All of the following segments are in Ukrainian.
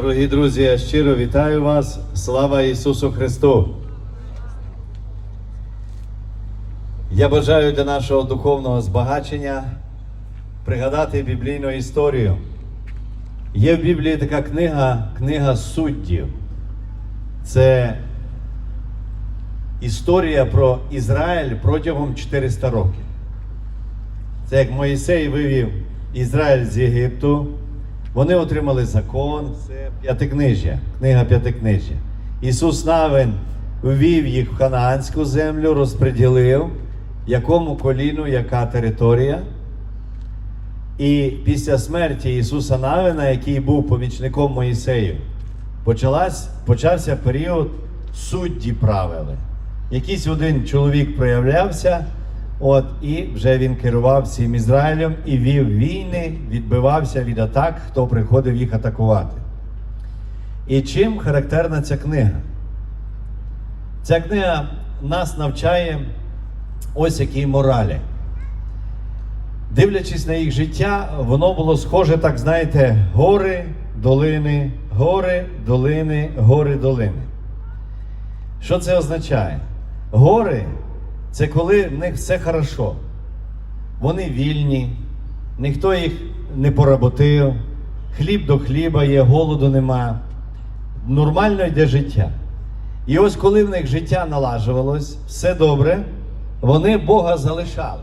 Дорогі друзі, я щиро вітаю вас. Слава Ісусу Христу! Я бажаю для нашого духовного збагачення пригадати біблійну історію. Є в Біблії така книга, книга суддів. Це історія про Ізраїль протягом 400 років. Це як Моїсей вивів Ізраїль з Єгипту. Вони отримали закон, це п'ятикнижжя, книга п'ятикнижжя. Ісус Навин ввів їх в ханаанську землю, розподілив, якому коліну, яка територія. І після смерті Ісуса Навина, який був помічником Моїсею, почався період судді правили. Якийсь один чоловік проявлявся, от, і вже він керував всім Ізраїлем і вів війни, відбивався від атак, хто приходив їх атакувати. І чим характерна ця книга? Ця книга нас навчає ось якій моралі. Дивлячись на їх життя, воно було схоже, так знаєте, гори, долини, гори, долини, гори, долини. Що це означає? Гори це коли в них все хорошо. Вони вільні, ніхто їх не поработив, хліб до хліба є, голоду нема. Нормально йде життя. І ось коли в них життя налажувалось, все добре, вони Бога залишали.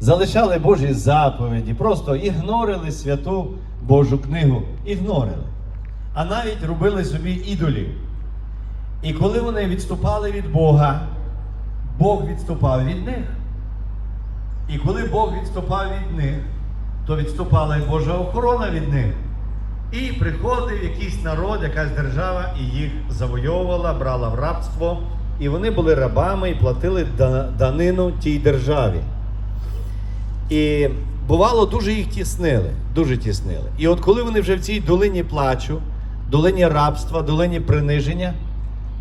Залишали Божі заповіді, просто ігнорили святу Божу книгу, ігнорили. А навіть робили собі ідолів. І коли вони відступали від Бога, Бог відступав від них. І коли Бог відступав від них, то відступала і Божа охорона від них. І приходив якийсь народ, якась держава, і їх завойовувала, брала в рабство. І вони були рабами і платили данину тій державі. І бувало, дуже їх тіснили, дуже тіснили. І от коли вони вже в цій долині плачу, долині рабства, долині приниження,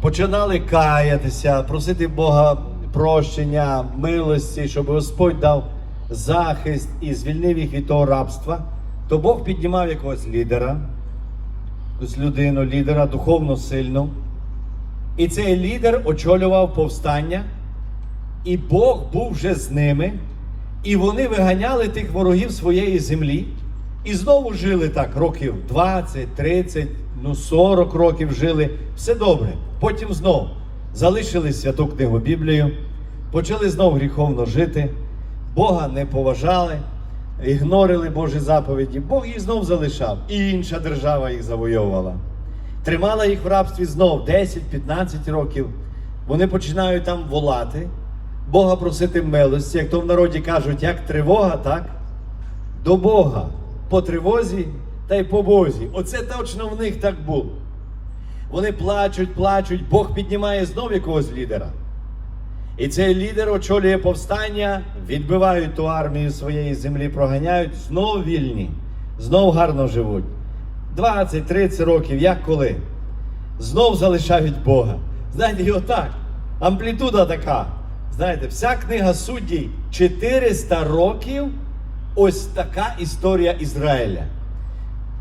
починали каятися, просити Бога прощення, милості, щоб Господь дав захист і звільнив їх від того рабства, то Бог піднімав якогось лідера, якусь людину, лідера духовно сильну. І цей лідер очолював повстання, і Бог був вже з ними. І вони виганяли тих ворогів своєї землі і знову жили так років 20, 30, ну 40 років жили. Все добре. Потім знов залишили святу книгу Біблію, почали знов гріховно жити, Бога не поважали, ігнорили Божі заповіді. Бог їх знов залишав, і інша держава їх завойовувала. Тримала їх в рабстві знов 10-15 років. Вони починають там волати. Бога просити милості, як то в народі кажуть, як тривога, так? До Бога. По тривозі та й по Бозі. Оце точно в них так було. Вони плачуть, плачуть, Бог піднімає знов якогось лідера. І цей лідер очолює повстання, відбивають ту армію своєї землі, проганяють, знов вільні, знов гарно живуть. 20-30 років, як коли? Знов залишають Бога. Знаєте, і отак. Амплітуда така. Знаєте, вся книга суддів 400 років. Ось така історія Ізраїля.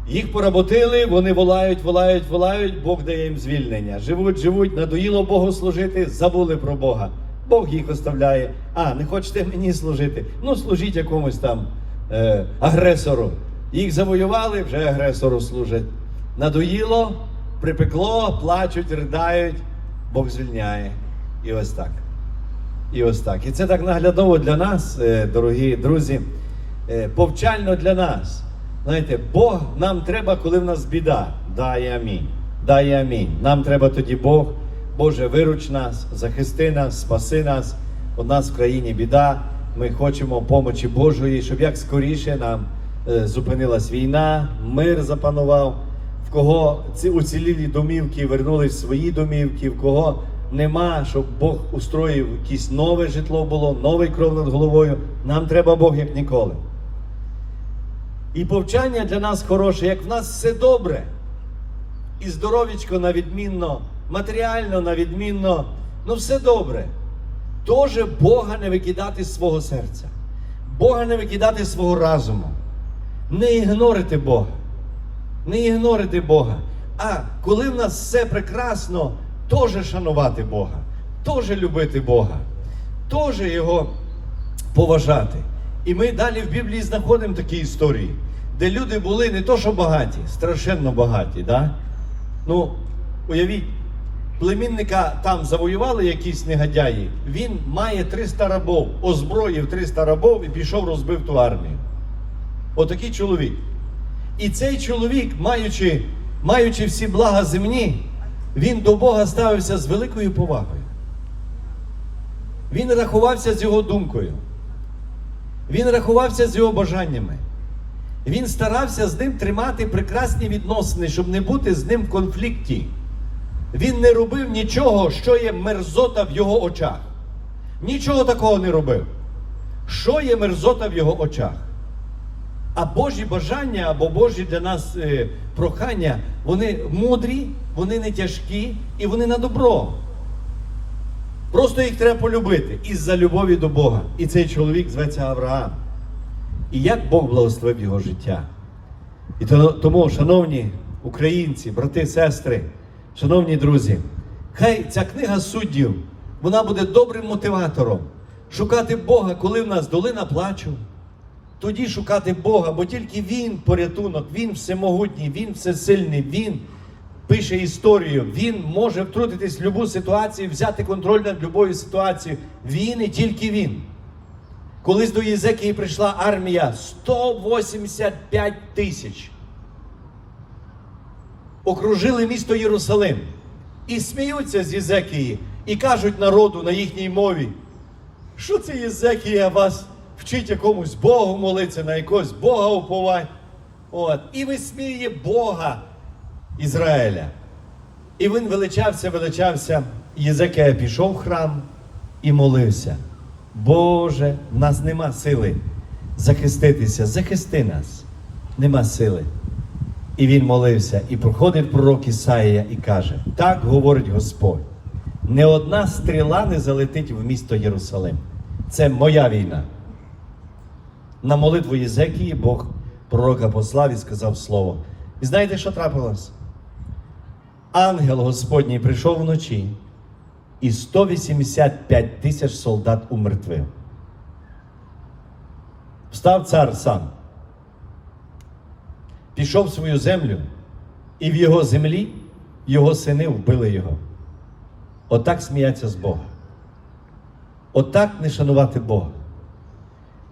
Їх поработили, вони волають, волають, волають, Бог дає їм звільнення. Живуть, живуть, надоїло Богу служити, забули про Бога. Бог їх оставляє. А, не хочете мені служити? Ну, служіть якомусь там е, агресору. Їх завоювали, вже агресору служать. Надоїло, припекло, плачуть, придають, Бог звільняє. І ось так. І ось так. І це так наглядово для нас, е, дорогі друзі, е, повчально для нас. Знаєте, Бог нам треба, коли в нас біда. Дай амінь. Дай амінь. Нам треба тоді Бог. Боже, вируч нас, захисти нас, спаси нас. У нас в країні біда. Ми хочемо помочі Божої, щоб як скоріше нам е, зупинилась війна, мир запанував. В кого ці уцілілі домівки вернулись в свої домівки, в кого нема, щоб Бог устроїв якесь нове житло було, новий кров над головою. Нам треба Бог як ніколи. І повчання для нас хороше, як в нас все добре. І здоровічко на відмінно, матеріально на відмінно, ну все добре. Тоже Бога не викидати з свого серця, Бога не викидати з свого разуму. Не ігнорити Бога. Не ігнорити Бога. А коли в нас все прекрасно, теж шанувати Бога, теж любити Бога, теж його поважати. І ми далі в Біблії знаходимо такі історії, де люди були не то, що багаті, страшенно багаті. Да? Ну, уявіть, племінника там завоювали якісь негодяї, він має 300 рабов, озброїв 300 рабов і пішов розбив ту армію. Отакий чоловік. І цей чоловік, маючи, маючи всі блага земні, він до Бога ставився з великою повагою. Він рахувався з його думкою. Він рахувався з його бажаннями. Він старався з ним тримати прекрасні відносини, щоб не бути з ним в конфлікті. Він не робив нічого, що є мерзота в його очах. Нічого такого не робив. Що є мерзота в його очах? А Божі бажання або Божі для нас е, прохання, вони мудрі, вони не тяжкі і вони на добро. Просто їх треба полюбити із-за любові до Бога. І цей чоловік зветься Авраам. І як Бог благословив його життя. І тому, шановні українці, брати, сестри, шановні друзі, хай ця книга суддів, вона буде добрим мотиватором шукати Бога, коли в нас долина плачу. Тоді шукати Бога, бо тільки Він порятунок, Він всемогутній, Він всесильний, Він пише історію, Він може втрутитись в будь-яку ситуацію, взяти контроль над будь-якою ситуацією. Він і тільки Він. Колись до Єзекії прийшла армія 185 тисяч. Окружили місто Єрусалим і сміються з Єзекії і кажуть народу на їхній мові, що це Єзекія вас вчить якомусь Богу молитися, на якогось Бога уповать. От. І висміює Бога Ізраїля. І він величався, величався. Єзекія пішов в храм і молився. Боже, в нас нема сили захиститися, захисти нас, нема сили. І він молився, і проходить пророк Ісаїя і каже: Так говорить Господь, не одна стріла не залетить в місто Єрусалим. Це моя війна. На молитву Єзекії Бог пророка послав і сказав слово. І знаєте, що трапилось? Ангел Господній прийшов вночі, і 185 тисяч солдат умертвив. Встав цар сам, пішов в свою землю, і в його землі його сини вбили його. Отак сміяться з Бога. Отак не шанувати Бога.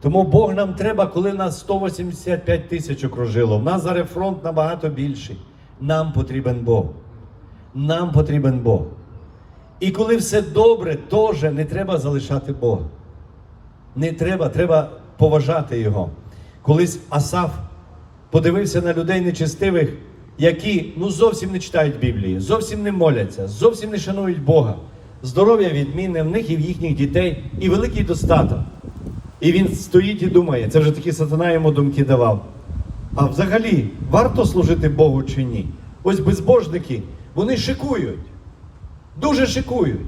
Тому Бог нам треба, коли нас 185 тисяч окружило. В нас зараз фронт набагато більший. Нам потрібен Бог. Нам потрібен Бог. І коли все добре, теж не треба залишати Бога. Не треба, треба поважати Його. Колись Асаф подивився на людей нечестивих, які ну, зовсім не читають Біблії, зовсім не моляться, зовсім не шанують Бога. Здоров'я відмінне в них і в їхніх дітей, і великий достаток. І він стоїть і думає, це вже такі сатана йому думки давав. А взагалі, варто служити Богу чи ні? Ось безбожники, вони шикують. Дуже шикують.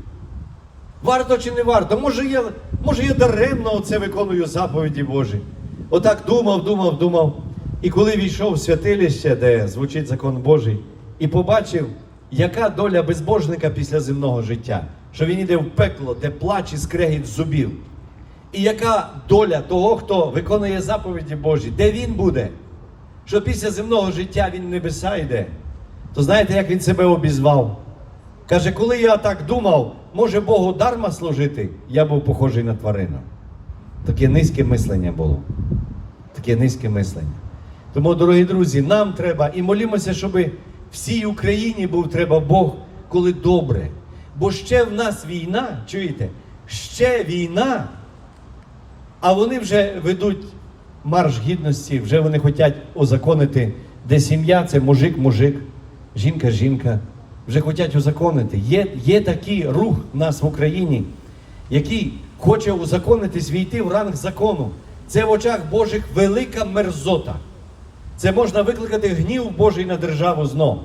Варто чи не варто? Може, я, може, я даремно оце виконую заповіді Божі. Отак думав, думав, думав. І коли війшов в святилище, де звучить закон Божий, і побачив, яка доля безбожника після земного життя, що він іде в пекло, де плач і скрегіт зубів. І яка доля того, хто виконує заповіді Божі, де він буде? Що після земного життя він в небеса йде. То знаєте, як він себе обізвав? Каже, коли я так думав, може Богу дарма служити, я був похожий на тварину. Таке низьке мислення було. Таке низьке мислення. Тому, дорогі друзі, нам треба і молімося, щоб всій Україні був треба Бог, коли добре. Бо ще в нас війна, чуєте? Ще війна, а вони вже ведуть марш гідності, вже вони хочуть узаконити, де сім'я це мужик-мужик, жінка-жінка. Вже хочуть узаконити. Є, є такий рух в нас в Україні, який хоче узаконитись, війти в ранг закону. Це в очах Божих велика мерзота. Це можна викликати гнів Божий на державу знов.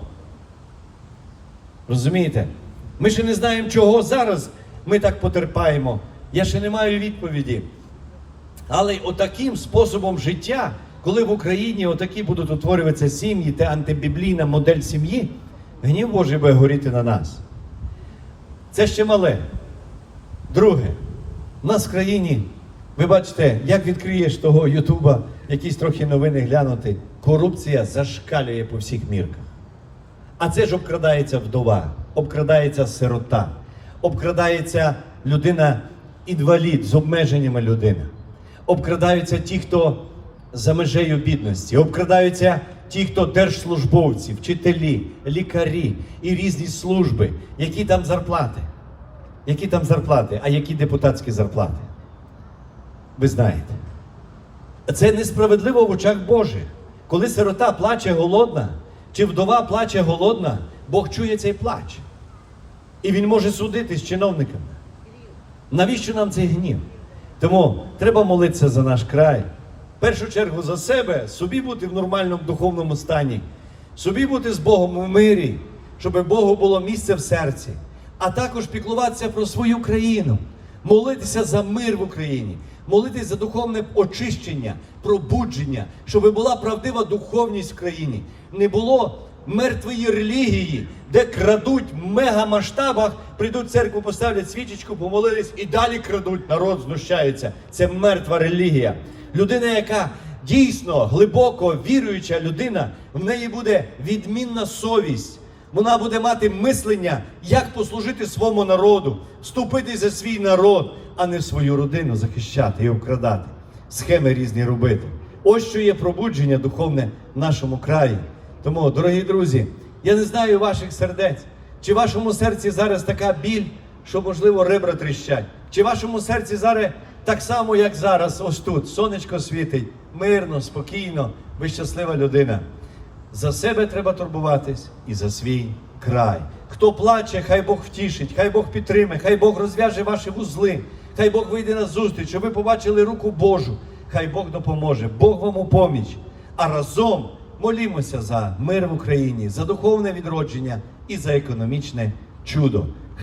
Розумієте? Ми ще не знаємо, чого зараз ми так потерпаємо. Я ще не маю відповіді. Але отаким способом життя, коли в Україні отакі будуть утворюватися сім'ї, та антибіблійна модель сім'ї, гнів Божий буде горіти на нас. Це ще мале. Друге, у нас в країні, ви бачите, як відкриєш того Ютуба, якісь трохи новини глянути, корупція зашкалює по всіх мірках. А це ж обкрадається вдова, обкрадається сирота, обкрадається людина інвалід з обмеженнями людини. Обкрадаються ті, хто за межею бідності, обкрадаються ті, хто держслужбовці, вчителі, лікарі і різні служби, які там зарплати. Які там зарплати, а які депутатські зарплати? Ви знаєте. Це несправедливо в очах Божих. Коли сирота плаче голодна, чи вдова плаче голодна, Бог чує цей плач. І він може судити з чиновниками. Навіщо нам цей гнів? Тому треба молитися за наш край. Першу чергу за себе, собі бути в нормальному духовному стані, собі бути з Богом у мирі, щоб Богу було місце в серці, а також піклуватися про свою країну, молитися за мир в Україні, молитися за духовне очищення, пробудження, щоб була правдива духовність в країні, не було мертвої релігії, де крадуть в мегамасштабах, прийдуть в церкву, поставлять свічечку, помолились і далі крадуть. Народ знущається. Це мертва релігія. Людина, яка дійсно глибоко віруюча людина, в неї буде відмінна совість. Вона буде мати мислення, як послужити своєму народу, вступити за свій народ, а не свою родину захищати і обкрадати, схеми різні робити. Ось що є пробудження духовне в нашому краї. Тому, дорогі друзі, я не знаю ваших сердець, чи в вашому серці зараз така біль, що, можливо, ребра тріщать, чи в вашому серці зараз так само, як зараз, ось тут, сонечко світить, мирно, спокійно, ви щаслива людина. За себе треба турбуватись і за свій край. Хто плаче, хай Бог втішить, хай Бог підтримає, хай Бог розв'яже ваші вузли, хай Бог вийде на зустріч, щоб ви побачили руку Божу. Хай Бог допоможе, Бог вам у поміч. А разом молімося за мир в Україні, за духовне відродження і за економічне чудо.